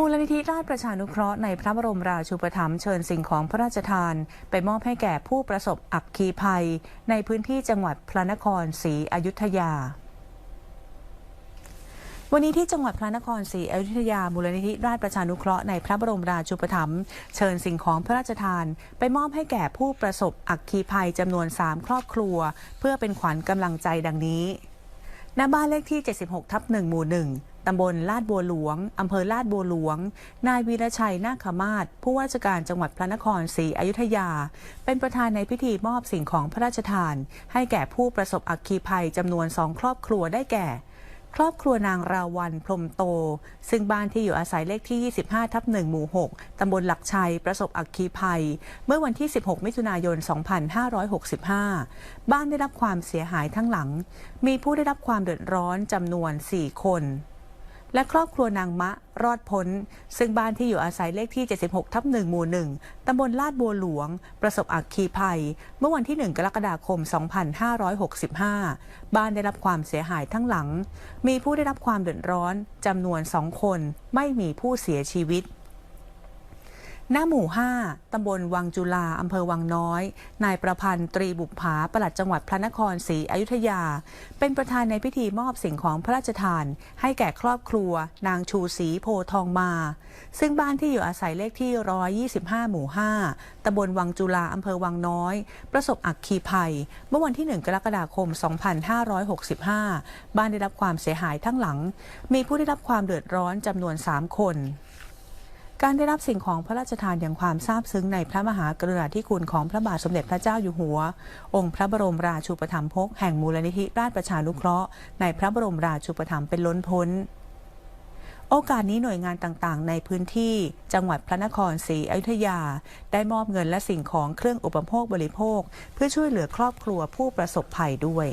มูลนิธิราชประชานุเคราะห์ในพระบรมราชูปถัมภ์เชิญสิ่งของพระราชทาน ไปมอบให้แก่ผู้ประสบอัคคีภัย ในพื้นที่จังหวัดพระนครศรีอยุธยาวันนี้ที่จังหวัดพระนครศรีอยุธยามูลนิธิราชประชานุเคราะห์ในพระบรมราชูปถัมภ์เชิญสิ่งของพระราชทาน ไปมอบให้แก่ผู้ประสบอัคคีภัยจำนวน 3 ครอบครัว เพื่อเป็นขวัญกำลังใจดังนี้ ณ บ้านเลขที่ 76 ทับ1หมู่ 1 ตำบลลาดบัวหลวง อำเภอลาดบัวหลวง นายวีรชัยนาคมาศผู้ว่าราชการจังหวัดพระนครศรีอยุธยา เป็นประธานในพิธีมอบสิ่งของพระราชทาน ให้แก่ผู้ประสบอัคคีภัยจำนวนสองครอบครัวได้แก่ ครอบครัวนางราวันพรมโต ซึ่งบ้านที่อยู่อาศัยเลขที่ 25 ทับ1หมู่ 6 ตำบลหลักชัย ประสบอัคคีภัย เมื่อวันที่ 16 มิถุนายน 2565 บ้านได้รับความเสียหายทั้งหลัง มีผู้ได้รับความเดือดร้อนจำนวน 4 คน และครอบครัวนางมะรอดพ้น ซึ่งบ้านที่อยู่อาศัยเลขที่ 76 ทับ1หมู่ 1 ตำบลลาดบัวหลวง ประสบอักคีภัย เมื่อวันที่ 1 กรกฎาคม 2565 บ้านได้รับความเสียหายทั้งหลัง มีผู้ได้รับความเดือดร้อนจำนวน 2 คน ไม่มีผู้เสียชีวิต หน้าหมู่ 5 ตำบลวังจุลา อำเภอวังน้อย นายประพันธ์ตรีบุปผาปลัดจังหวัดพระนครศรีอยุธยา เป็นประธานในพิธีมอบสิ่งของพระราชทาน ให้แก่ครอบครัว นางชูศรีโพทองมา ซึ่งบ้านที่อยู่อาศัยเลขที่ 125 หมู่ 5 ตำบลวังจุลา อำเภอวังน้อย ประสบอัคคีภัย เมื่อวันที่ 1 กรกฎาคม 2565 บ้านได้รับความเสียหายทั้งหลัง มีผู้ได้รับความเดือดร้อนจำนวน 3 คน การได้รับสิ่งของพระราชทานอย่างความซาบซึ้งในพระมหากรุณาธิคุณของพระบาทสมเด็จพระเจ้าอยู่หัว องค์พระบรมราชูปถัมภกแห่งมูลนิธิราชประชานุเคราะห์ในพระบรมราชูปถัมภ์เป็นล้นพ้น โอกาสนี้หน่วยงานต่างๆ ในพื้นที่จังหวัดพระนครศรีอยุธยา ได้มอบเงินและสิ่งของเครื่องอุปโภคบริโภค เพื่อช่วยเหลือครอบครัวผู้ประสบภัยด้วย